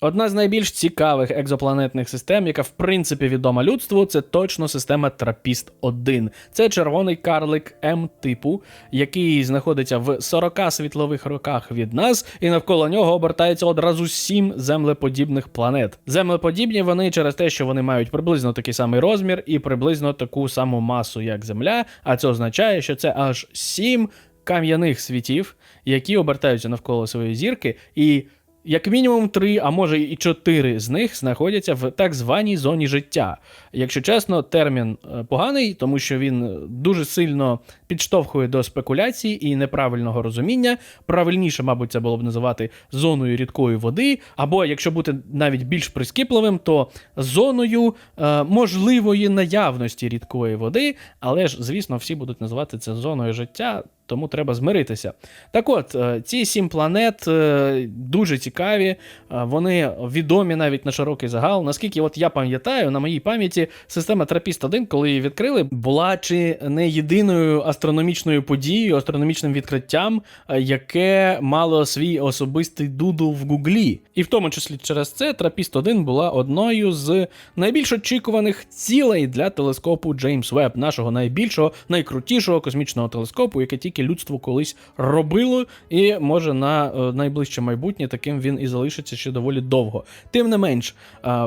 Одна з найбільш цікавих екзопланетних систем, яка в принципі відома людству, це точно система Трапіст 1 Це червоний карлик М типу, який знаходиться в 40 світлових роках від нас, і навколо нього обертається одразу сім землеподібних планет. Землеподібні вони через те, що вони мають приблизно такий самий розмір і приблизно таку саму масу, як Земля. А це означає, що це аж сім кам'яних світів, які обертаються навколо своєї зірки, і як мінімум три, а може і чотири з них знаходяться в так званій зоні життя. Якщо чесно, термін е, поганий, тому що він е, дуже сильно підштовхує до спекуляцій і неправильного розуміння. Правильніше, мабуть, це було б називати зоною рідкої води, або якщо бути навіть більш прискіпливим, то зоною е, можливої наявності рідкої води, але ж, звісно, всі будуть називати це зоною життя. Тому треба змиритися. Так от, е, ці сім планет е, дуже цікаві, е, вони відомі навіть на широкий загал. Наскільки от я пам'ятаю, на моїй пам'яті система Трапіст 1, коли її відкрили, була чи не єдиною астрономічною подією, астрономічним відкриттям, яке мало свій особистий дудл в Гуглі. І в тому числі через це Трапіст 1 була одною з найбільш очікуваних цілей для телескопу Джеймс Веб, нашого найбільшого, найкрутішого космічного телескопу, яке тільки людство колись робило, і може на е, найближче майбутнє таким він і залишиться ще доволі довго. Тим не менш,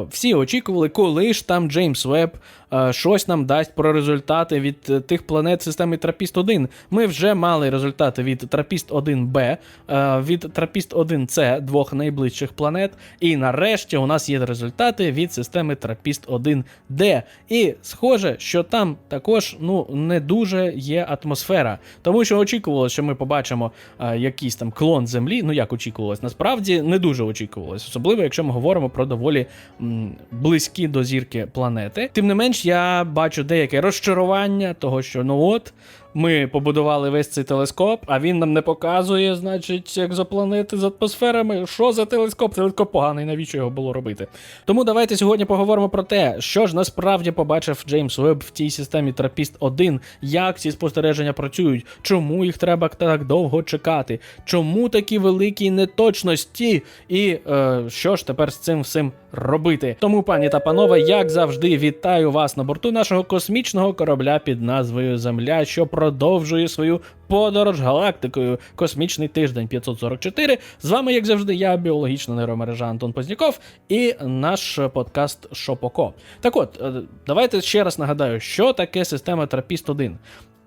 всі очікували, коли ж там Джеймс Веб щось нам дасть про результати від е, тих планет системи Трапіст 1. Ми вже мали результати від Трапіст 1Б, е, від Трапіст 1С, двох найближчих планет. І нарешті у нас є результати від системи Трапіст 1Д. І схоже, що там також ну не дуже є атмосфера, тому що очікувалося, що ми побачимо е, якийсь там клон Землі. Ну як очікувалось, насправді не дуже очікувалось, особливо якщо ми говоримо про доволі м, близькі до зірки планети. Тим не менш, я бачу деяке розчарування того, що ну от. Ми побудували весь цей телескоп, а він нам не показує, значить, екзопланети з атмосферами. Що за телескоп? Телескоп поганий, навіщо його було робити? Тому давайте сьогодні поговоримо про те, що ж насправді побачив Джеймс Веб в тій системі Трапіст 1, як ці спостереження працюють, чому їх треба так довго чекати, чому такі великі неточності, і е, що ж тепер з цим всім робити. Тому, пані та панове, як завжди, вітаю вас на борту нашого космічного корабля під назвою Земля, що продовжує свою подорож галактикою. Космічний тиждень 544. З вами, як завжди, я, біологічна нейромережа Антон Позняков, і наш подкаст Шопоко. Так от, е, давайте ще раз нагадаю, що таке система Трапіст 1.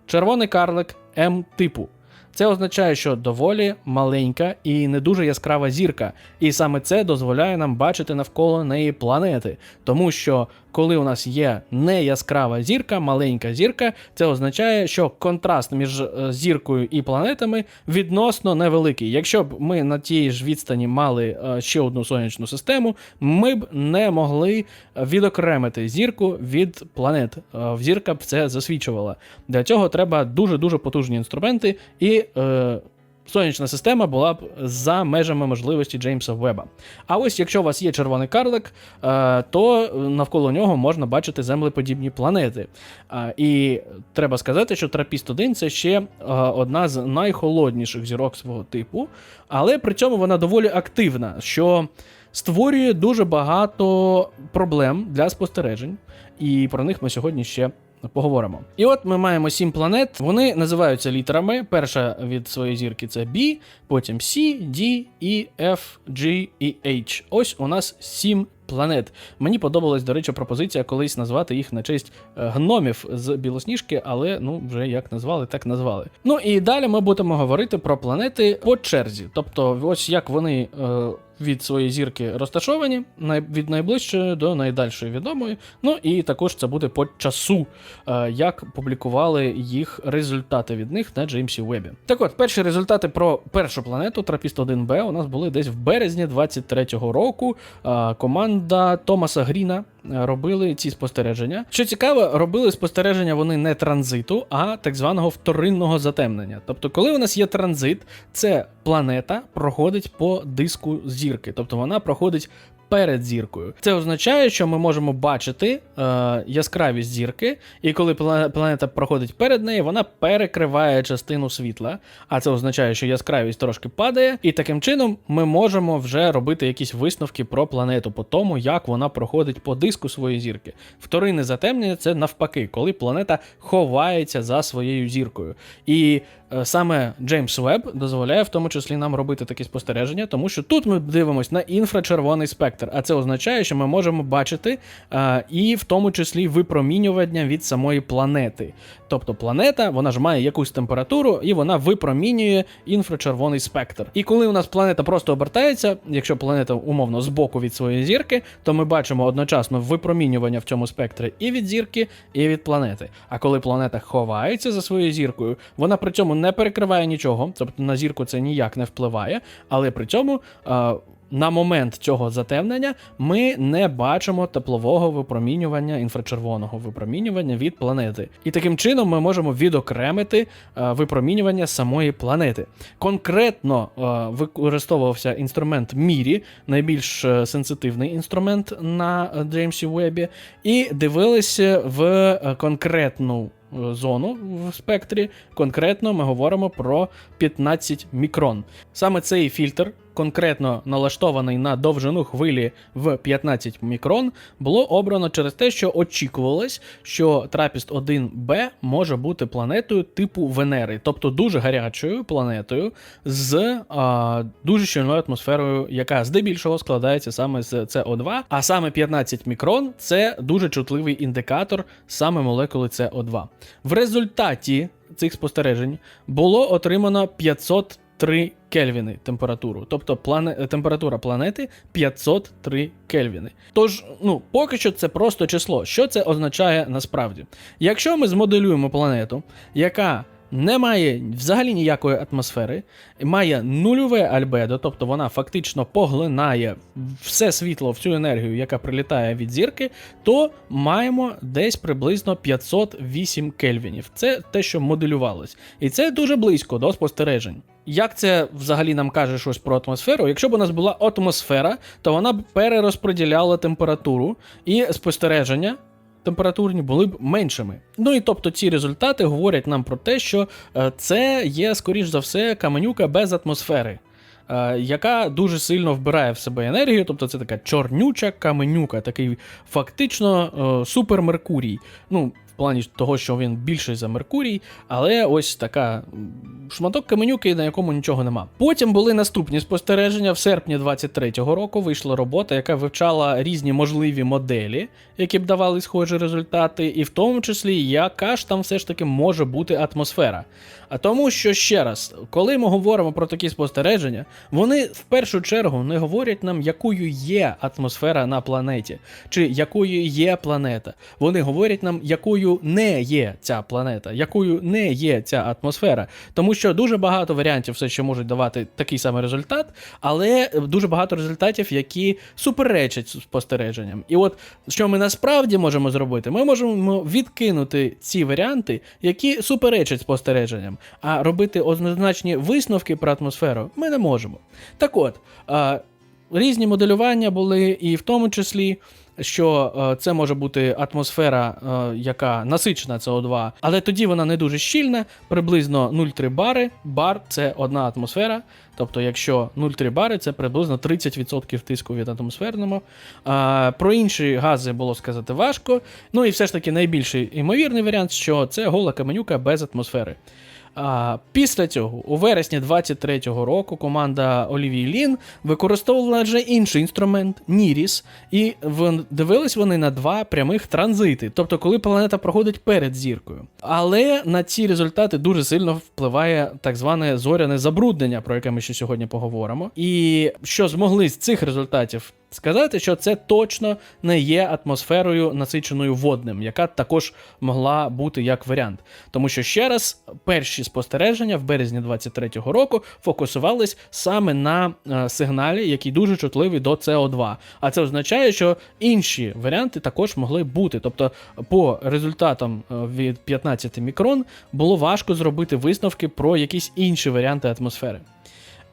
Червоний карлик М типу. Це означає, що доволі маленька і не дуже яскрава зірка, і саме це дозволяє нам бачити навколо неї планети. Тому що коли у нас є не яскрава зірка, маленька зірка, це означає, що контраст між е, зіркою і планетами відносно невеликий. Якщо б ми на тій ж відстані мали е, ще одну сонячну систему, ми б не могли відокремити зірку від планет. Е, Зірка б це засвідчувала. Для цього треба дуже дуже потужні інструменти і. Сонячна система була б за межами можливості Джеймса Веба. А ось якщо у вас є червоний карлик, е, то навколо нього можна бачити землеподібні планети. Е, І треба сказати, що Трапіст 1 це ще е, одна з найхолодніших зірок свого типу, але при цьому вона доволі активна, що створює дуже багато проблем для спостережень, і про них ми сьогодні ще поговоримо. І от ми маємо сім планет. Вони називаються літерами. Перша від своєї зірки це B, потім C, D, E, F, G і H. Ось у нас сім планет. Мені подобалась, до речі, пропозиція колись назвати їх на честь е, гномів з білосніжки, але ну вже як назвали, так назвали. Ну і далі ми будемо говорити про планети по черзі. Тобто, ось як вони. Е, від своєї зірки розташовані від найближчої до найдальшої відомої. Ну і також це буде по часу, е, як публікували їх результати від них на Джеймсі Вебі. Так от, перші результати про першу планету Трапіст 1Б у нас були десь в березні 23-го року. Е, Команда Томаса Гріна е, робили ці спостереження. Що цікаво, робили спостереження вони не транзиту, а так званого вторинного затемнення. Тобто, коли у нас є транзит, це планета проходить по диску зірки, тобто вона проходить перед зіркою. Це означає, що ми можемо бачити е, яскравість зірки, і коли планета проходить перед нею, вона перекриває частину світла. А це означає, що яскравість трошки падає, і таким чином ми можемо вже робити якісь висновки про планету по тому, як вона проходить по диску своєї зірки. Вторинне затемнення це навпаки, коли планета ховається за своєю зіркою. І саме Джеймс Веб дозволяє в тому числі нам робити такі спостереження, тому що тут ми дивимося на інфрачервоний спектр, а це означає, що ми можемо бачити е, і в тому числі випромінювання від самої планети. Тобто планета, вона ж має якусь температуру, і вона випромінює інфрачервоний спектр. І коли у нас планета просто обертається, якщо планета умовно збоку від своєї зірки, то ми бачимо одночасно випромінювання в цьому спектрі і від зірки, і від планети. А коли планета ховається за своєю зіркою, вона при цьому не перекриває нічого, тобто на зірку це ніяк не впливає, але при цьому. е, на момент цього затемнення ми не бачимо теплового випромінювання, інфрачервоного випромінювання від планети. І таким чином ми можемо відокремити е, випромінювання самої планети. Конкретно е, використовувався інструмент Мірі, найбільш е, сенситивний інструмент на Джеймсі Вебі, і дивилися в конкретну. Зону в спектрі конкретно ми говоримо про 15 мікрон. Саме цей фільтр, конкретно налаштований на довжину хвилі в 15 мікрон, було обрано через те, що очікувалось, що Трапіст 1Б може бути планетою типу Венери, тобто дуже гарячою планетою з а, дуже щільною атмосферою, яка здебільшого складається саме з СО2, а саме 15 мікрон це дуже чутливий індикатор саме молекули СО2. В результаті цих спостережень було отримано 503 кельвіни температуру, тобто плане... температура планети 503 кельвіни. Тож, ну, поки що це просто число. Що це означає насправді? Якщо ми змоделюємо планету, яка не має взагалі ніякої атмосфери, має нульове альбедо, тобто вона фактично поглинає все світло, всю енергію, яка прилітає від зірки, то маємо десь приблизно 508 кельвінів. Це те, що моделювалось. І це дуже близько до спостережень. Як це взагалі нам каже щось про атмосферу? Якщо б у нас була атмосфера, то вона б перерозподіляла температуру і спостереження температурні були б меншими. Ну і тобто ці результати говорять нам про те, що е, це є, скоріш за все, каменюка без атмосфери. е, Яка дуже сильно вбирає в себе енергію, тобто це така чорнюча каменюка, такий фактично супермеркурій. супер Меркурій. Ну, плані того, що він більший за Меркурій, але ось така шматок каменюки, на якому нічого нема. Потім були наступні спостереження. В серпні 23-го року вийшла робота, яка вивчала різні можливі моделі, які б давали схожі результати, і в тому числі, яка ж там все ж таки може бути атмосфера. А тому, що ще раз, коли ми говоримо про такі спостереження, вони в першу чергу не говорять нам, якою є атмосфера на планеті, чи якою є планета. Вони говорять нам, якою не є ця планета, якою не є ця атмосфера. Тому що дуже багато варіантів все ще можуть давати такий самий результат, але дуже багато результатів, які суперечать спостереженням. І от що ми насправді можемо зробити, ми можемо відкинути ці варіанти, які суперечать спостереженням, а робити однозначні висновки про атмосферу ми не можемо. Так от, різні моделювання були, і в тому числі. Що це може бути атмосфера, яка насичена СО2, але тоді вона не дуже щільна, приблизно 0,3 бари. Бар це одна атмосфера. Тобто, якщо 0,3 бари, це приблизно 30% тиску від атмосферного. Про інші гази було сказати важко. Ну і все ж таки найбільший імовірний варіант, що це гола каменюка без атмосфери. А, після цього, у вересні 23-го року, команда Олівії Лін використовувала вже інший інструмент Ніріс, і дивились вони на два прямих транзити, тобто коли планета проходить перед зіркою. Але на ці результати дуже сильно впливає так зване зоряне забруднення, про яке ми ще сьогодні поговоримо. І що змогли з цих результатів сказати, що це точно не є атмосферою насиченою водним, яка також могла бути як варіант. Тому що ще раз перші спостереження в березні 23-го року фокусувались саме на е, сигналі, який дуже чутливий до СО2. А це означає, що інші варіанти також могли бути. Тобто, по результатам е, від 15 мікрон було важко зробити висновки про якісь інші варіанти атмосфери.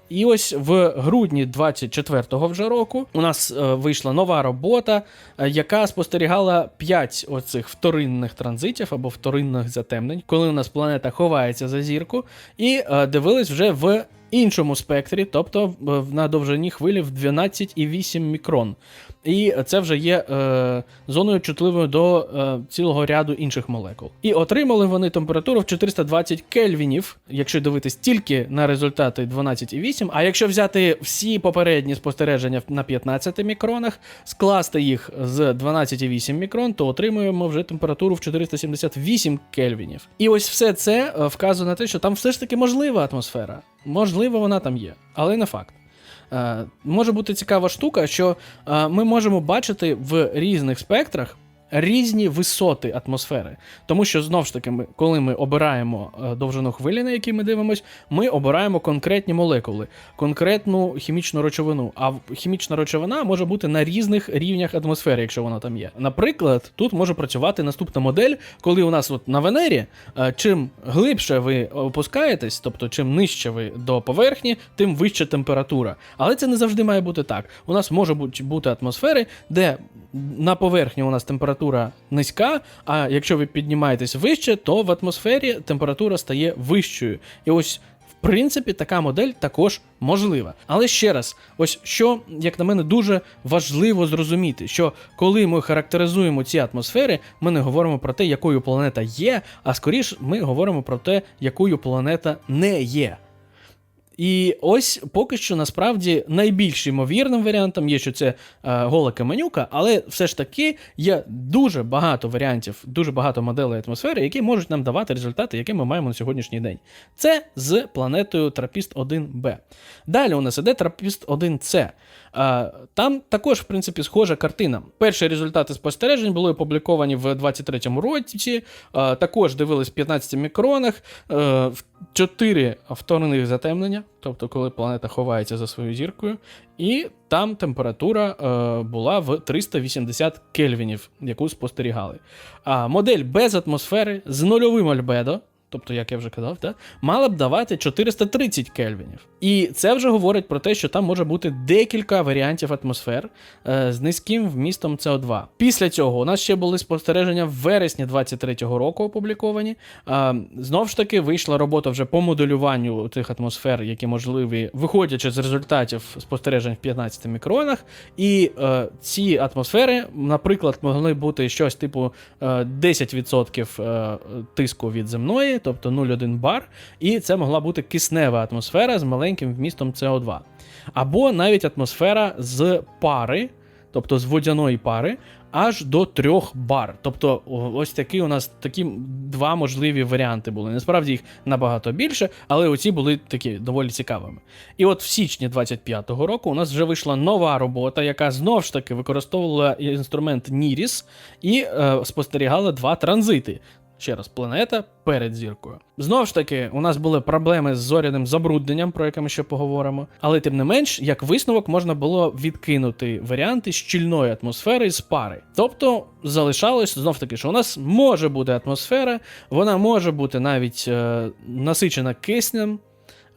І ось в грудні 24-го вже року у нас е, вийшла нова робота, е, яка спостерігала 5 оцих вторинних транзитів або вторинних затемнень, коли у нас планета ховається за зірку, і е, дивились вже в іншому спектрі, тобто на довжині хвилі в 12,8 мікрон. І це вже є е, зоною чутливою до е, цілого ряду інших молекул. І отримали вони температуру в 420 кельвінів, якщо дивитись тільки на результати 12,8. А якщо взяти всі попередні спостереження на 15 мікронах, скласти їх з 12,8 мікрон, то отримуємо вже температуру в 478 кельвінів. І ось все це е, вказує на те, що там все ж таки можлива атмосфера. Можливо, вона там є, але не факт. Е, може бути цікава штука, що е, ми можемо бачити в різних спектрах різні висоти атмосфери. Тому що знову ж таки, ми, коли ми обираємо е, довжину хвилі, на якій ми дивимося, ми обираємо конкретні молекули, конкретну хімічну речовину. А хімічна речовина може бути на різних рівнях атмосфери, якщо вона там є. Наприклад, тут може працювати наступна модель, коли у нас от на Венері, е, чим глибше ви опускаєтесь, тобто чим нижче ви до поверхні, тим вища температура. Але це не завжди має бути так. У нас може бути атмосфери, де на поверхні у нас температура низька, а якщо ви піднімаєтесь вище, то в атмосфері температура стає вищою. І ось. В принципі, така модель також можлива. Але ще раз, ось що, як на мене, дуже важливо зрозуміти, що коли ми характеризуємо ці атмосфери, ми не говоримо про те, якою планета є, а скоріш ми говоримо про те, якою планета не є. І ось поки що насправді найбільш ймовірним варіантом є, що це е, гола каменюка, але все ж таки є дуже багато варіантів, дуже багато моделей атмосфери, які можуть нам давати результати, які ми маємо на сьогоднішній день. Це з планетою Трапіст 1Б. Далі у нас іде Трапіст 1С. Е, Там також, в принципі, схожа картина. Перші результати спостережень були опубліковані в 23-му році. Е, Також дивились в 15 мікронах, 4 вторинних затемнення, тобто коли планета ховається за своєю зіркою, і там температура е, була в 380 кельвінів, яку спостерігали. Модель без атмосфери з нульовим альбедо. Тобто, як я вже казав, да, мала б давати 430 кельвінів. І це вже говорить про те, що там може бути декілька варіантів атмосфер е, з низьким вмістом СО2. Після цього у нас ще були спостереження в вересні 23-го року опубліковані. Е, знов ж таки вийшла робота вже по моделюванню цих атмосфер, які можливі, виходячи з результатів спостережень в 15 мікронах. І е, ці атмосфери, наприклад, могли бути щось типу е, 10% е, тиску від земної, тобто 0,1 бар, і це могла бути киснева атмосфера з маленьким вмістом СО2. Або навіть атмосфера з пари, тобто з водяної пари, аж до 3 бар. Тобто, ось такі у нас такі два можливі варіанти були. Насправді їх набагато більше, але оці були такі доволі цікавими. І от в січні 25-го року у нас вже вийшла нова робота, яка знов ж таки використовувала інструмент NIRIS і е, спостерігала два транзити. Ще раз, планета перед зіркою. Знову ж таки, у нас були проблеми з зоряним забрудненням, про яке ми ще поговоримо. Але тим не менш, як висновок, можна було відкинути варіанти щільної атмосфери з пари. Тобто залишалось знов таки, що у нас може бути атмосфера, вона може бути навіть е, насичена киснем.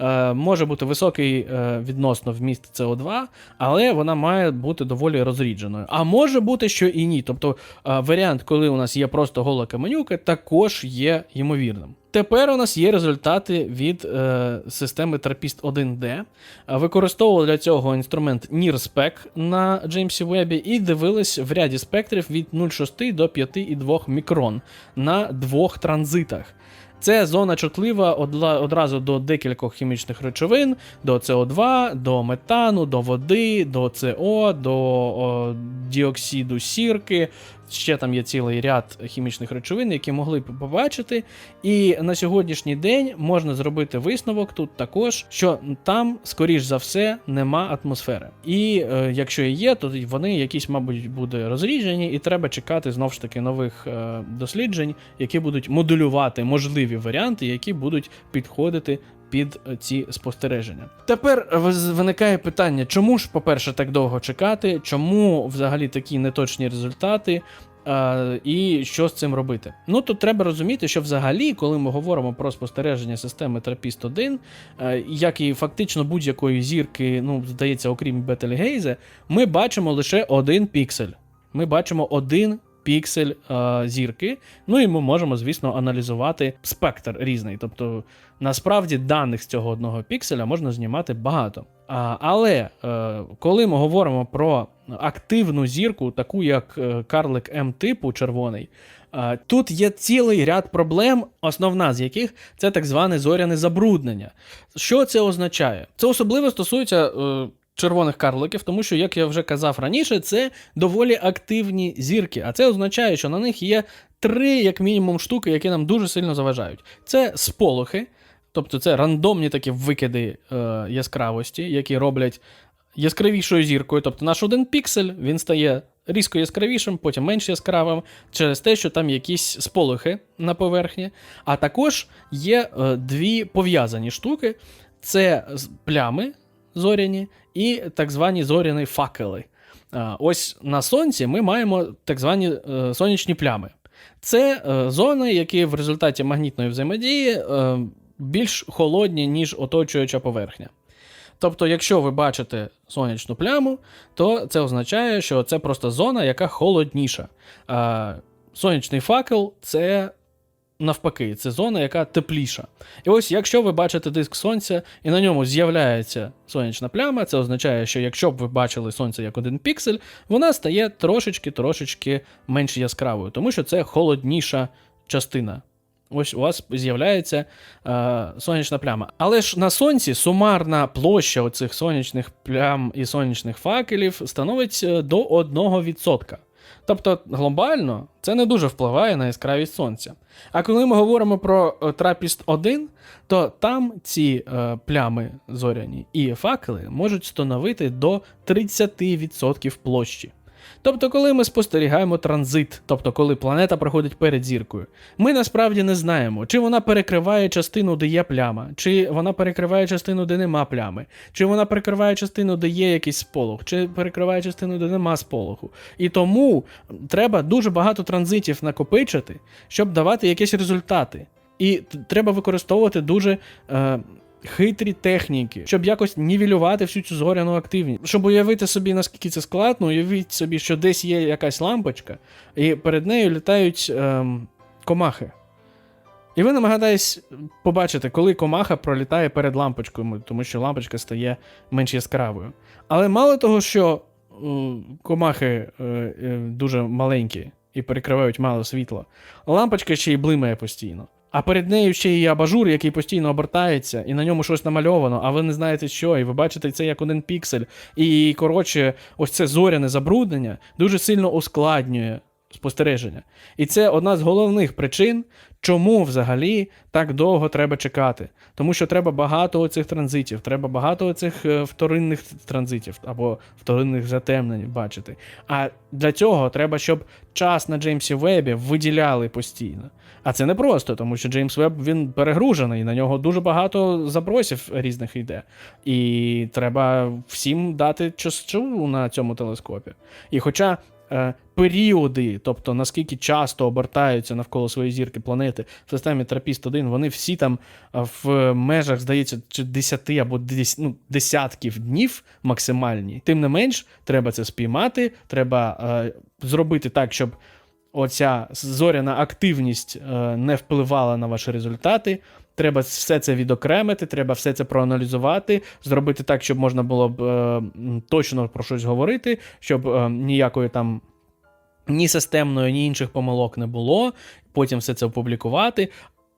Е, може бути високий е, відносно вміст СО2, але вона має бути доволі розрідженою. А може бути, що і ні. Тобто е, варіант, коли у нас є просто гола каменюка, також є ймовірним. Тепер у нас є результати від е, системи Трапіст 1D. Е, Використовували для цього інструмент NIRSPEC на Джеймсі Вебі і дивились в ряді спектрів від 0,6 до 5,2 мікрон на двох транзитах. Це зона чутлива одразу до декількох хімічних речовин: до СО2, до метану, до води, до СО, до діоксиду сірки. Ще там є цілий ряд хімічних речовин, які могли б побачити. І на сьогоднішній день можна зробити висновок тут також, що там, скоріш за все, нема атмосфери. І е, якщо є, то вони якісь, мабуть, буде розріджені, і треба чекати знову ж таки нових е, досліджень, які будуть моделювати можливі варіанти, які будуть підходити. Під ці спостереження. Тепер виникає питання, чому ж, по-перше, так довго чекати, чому взагалі такі неточні результати, Е, і що з цим робити? Ну тут треба розуміти, що взагалі, коли ми говоримо про спостереження системи Трапіст 1, е, як і фактично будь-якої зірки, ну, здається, окрім Бетельгейзе, ми бачимо лише один піксель. Ми бачимо один піксель е, зірки. Ну і ми можемо, звісно, аналізувати спектр різний. Тобто, насправді даних з цього одного пікселя можна знімати багато. А, але е, коли ми говоримо про активну зірку, таку як е, карлик М типу червоний, е, тут є цілий ряд проблем, основна з яких це так зване зоряне забруднення. Що це означає? Це особливо стосується. Е, Червоних карликів, тому що, як я вже казав раніше, це доволі активні зірки, а це означає, що на них є три, як мінімум, штуки, які нам дуже сильно заважають. Це сполохи, тобто це рандомні такі викиди е, яскравості, які роблять яскравішою зіркою. Тобто наш один піксель він стає різко яскравішим, потім менш яскравим, через те, що там якісь сполохи на поверхні. А також є е, дві пов'язані штуки: це плями зоряні і так звані зоряні факели. Ось на сонці ми маємо так звані е, сонячні плями. Це е, зони, які в результаті магнітної взаємодії е, більш холодні, ніж оточуюча поверхня. Тобто, якщо ви бачите сонячну пляму, то це означає, що це просто зона, яка холодніша. Сонячний факел це навпаки, це зона, яка тепліша. І ось, якщо ви бачите диск сонця і на ньому з'являється сонячна пляма, це означає, що якщо б ви бачили сонце як один піксель, вона стає трошечки-трошечки менш яскравою, тому що це холодніша частина. Ось у вас з'являється е, сонячна пляма. Але ж на сонці сумарна площа оцих сонячних плям і сонячних факелів становить е, до 1%. Тобто глобально це не дуже впливає на яскравість сонця. А коли ми говоримо про е, Трапіст 1, то там ці е, плями зоряні і факели можуть становити до 30% площі. Тобто, коли ми спостерігаємо транзит, тобто коли планета проходить перед зіркою, ми насправді не знаємо, чи вона перекриває частину, де є пляма, чи вона перекриває частину, де нема плями, чи вона перекриває частину, де є якийсь сполох, чи перекриває частину, де нема сполоху. І тому треба дуже багато транзитів накопичити, щоб давати якісь результати. І треба використовувати дуже. Е, Хитрі техніки, щоб якось нівелювати всю цю зоряну активність. Щоб уявити собі, наскільки це складно, уявіть собі, що десь є якась лампочка, і перед нею літають ем, комахи. І ви намагаєтесь побачити, коли комаха пролітає перед лампочкою, тому що лампочка стає менш яскравою. Але мало того, що е, комахи е, е, дуже маленькі і перекривають мало світла, лампочка ще й блимає постійно. А перед нею ще є абажур, який постійно обертається, і на ньому щось намальовано, а ви не знаєте що, і ви бачите це як один піксель. І, коротше, ось це зоряне забруднення дуже сильно ускладнює спостереження. І це одна з головних причин, чому взагалі так довго треба чекати. Тому що треба багато оцих транзитів, треба багато оцих е, вторинних транзитів або вторинних затемнень бачити. А для цього треба, щоб час на Джеймсі Вебі виділяли постійно. А це не просто, тому що Джеймс Веб він перегружений, на нього дуже багато запросів різних йде. І треба всім дати часу на цьому телескопі. І хоча періоди, тобто наскільки часто обертаються навколо своєї зірки планети в системі Трапіст 1, вони всі там е, в межах, здається, чи 10 або 10, ну, десятків днів максимальні. Тим не менш, треба це спіймати, треба е, зробити так, щоб оця зоряна активність е, не впливала на ваші результати. Треба все це відокремити, треба все це проаналізувати, зробити так, щоб можна було б е, точно про щось говорити, щоб е, ніякої там ні системної, ні інших помилок не було. Потім все це опублікувати.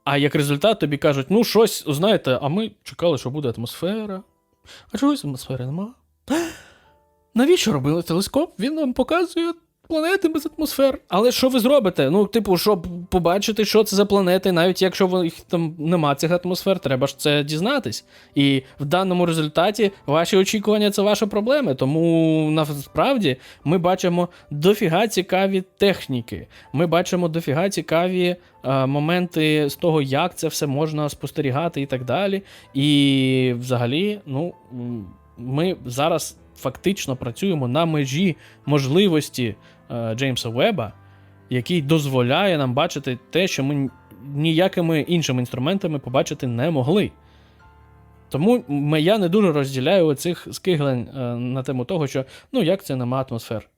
А як результат тобі кажуть, ну щось, знаєте, а ми чекали, що буде атмосфера. А чогось атмосфери нема. Навіщо робили телескоп? Він нам показує планети без атмосфер. Але що ви зробите? Ну, типу, щоб побачити, що це за планети, навіть якщо їх там нема цих атмосфер, треба ж це дізнатись. І в даному результаті ваші очікування це ваші проблеми. Тому насправді ми бачимо дофіга цікаві техніки. Ми бачимо дофіга цікаві е, моменти з того, як це все можна спостерігати і так далі. І взагалі, ну, ми зараз фактично працюємо на межі можливості е, Джеймса Веба. який дозволяє нам бачити те, що ми ніякими іншими інструментами побачити не могли. Тому я не дуже розділяю оцих скиглень е, на тему того, що ну як це нема атмосфер.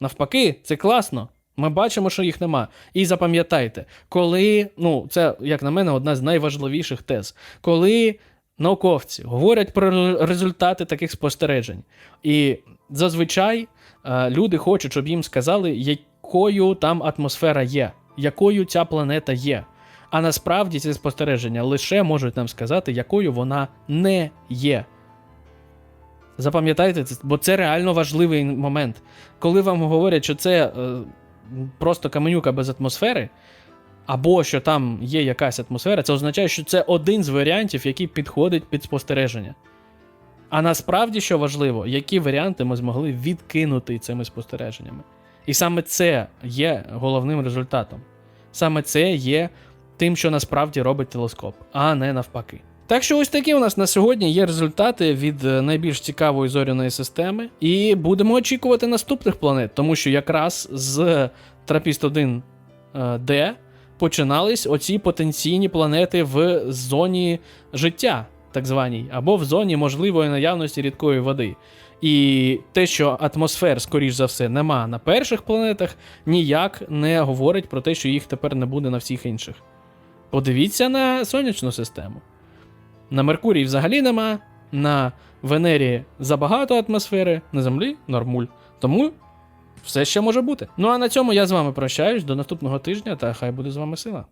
Навпаки, це класно. Ми бачимо, що їх нема. І запам'ятайте, коли, ну, це, як на мене, одна з найважливіших тез, коли науковці говорять про результати таких спостережень, і зазвичай е, люди хочуть, щоб їм сказали, якою там атмосфера є, якою ця планета є. А насправді ці спостереження лише можуть нам сказати, якою вона не є. Запам'ятайте це, бо це реально важливий момент. Коли вам говорять, що це е, просто каменюка без атмосфери, або що там є якась атмосфера, це означає, що це один з варіантів, який підходить під спостереження. А насправді, що важливо, які варіанти ми змогли відкинути цими спостереженнями. І саме це є головним результатом. Саме це є тим, що насправді робить телескоп, а не навпаки. Так що ось такі у нас на сьогодні є результати від е, найбільш цікавої зоряної системи, і будемо очікувати наступних планет, тому що якраз з Трапіст 1 d починались оці потенційні планети в зоні життя, так званій, або в зоні можливої наявності рідкої води. І те, що атмосфер, скоріш за все, нема на перших планетах, ніяк не говорить про те, що їх тепер не буде на всіх інших. Подивіться на сонячну систему. На Меркурії взагалі нема, на Венері забагато атмосфери, на Землі нормуль. Тому все ще може бути. Ну а на цьому я з вами прощаюсь до наступного тижня, та хай буде з вами сила.